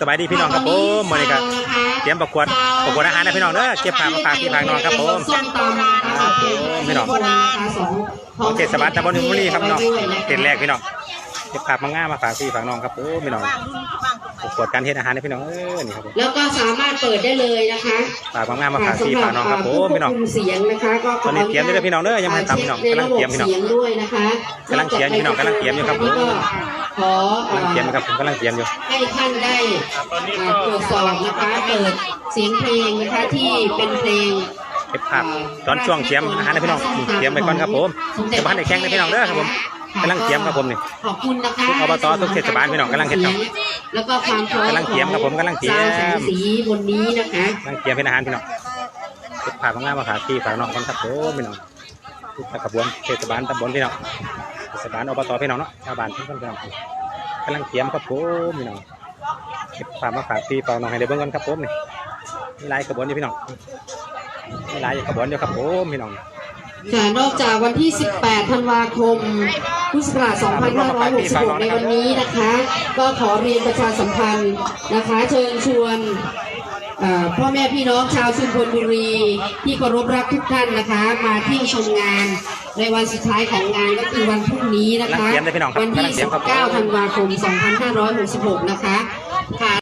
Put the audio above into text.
สบายดีพี่น้องครับผมมื้อนี้ก็เตรียมประกวดประกวดอาหารนะพี่น้องเด้อเก็บผักมาฝากพี่ฝากน้องครับผมส้มตำนะคะพี่น้องนะคะสองของเทศบาลตำบลนิมบุรีครับพี่น้องด้วยะคะเขตแรกพี่น้อง เก็บผักมาง่ามาฝากพี่ฝากน้องครับผมพี่น้องประกวดการเฮ็ดอาหารนะพี่น้องเออนี่ครับผมแล้วก็สามารถเปิดได้เลยนะคะฝากมาง่ามาฝากพี่ฝากน้องครับผมผู้พี่น้องควบคุมเสียงนะคะก็ตอนนี้เตรียมด้วยนะพี่น้องเด้อยังไม่ทันทำพี่น้องกำลังเตรียมพี่น้องเสียงด้วยนะคะกำลังเขียนอยู่พี่น้องกำลังเขียนอยู่ครับผมนี่ก็ขอเอ่กำลังอเตรียมนะครับผมกำลังเตรียมอยู่ให้ท่านได้อ่าตรวจสอบนะคะเปิดเสียงเพลงนะคะที่เป็นเพลงเก็บผักตอนช่วงเตรียมอาหารนะพี่น้องเตรียมไปก่อนครับผมเดี๋ยวบ้านได้แข่งนะพี่น้องเด้อครับผม กำลังเตรียมครับผมนี่ขอบคุณนะคะทุกอบตทุกเทศบาลพี่น้องกำลังเฮ็ดครับแล้วก็ความพร้อมกำลังเตรียมครับผมกำลังเตรียมสาวแสงสีบนนี้นะคะกำลังเตรียมเป็นอาหารพี่น้องเก็บผักมาง่ามาฝากพี่ฝากน้องกันครับผมพี่น้องทุกขบวนเทศบาลตำบลพี่น้องเทศบาลอบตพี่น้องเนาะชาวบ้านทุกคนพี่น้องกำลังเตรียมครับผมพี่น้องเก็บผักมาฝากพี่ฝากน้องให้ได้เบิ่งกันครับผมนี่มีหลายขบวนอยู่พี่น้องมีหลายขบวนอยู่ครับผมพี่น้อง ค่ะนอกจากวันที่ 18 ธันวาคม พุทธศักราช 2566 ในวันนี้นะคะ ก็ขอเรียนประชาสัมพันธ์นะคะ เชิญชวนเอ่อพ่อแม่พี่น้องชาวชุมพลบุรี ที่เคารพรักทุกท่านนะคะ มาเที่ยวชมงานในวันสุดท้ายของงานก็คือวันพรุ่งนี้นะคะกำลังเตรียมเลยพี่น้องครับวันที่กำลังเตรียมครับ19 ธันวาคม 2566 นะคะค่ะ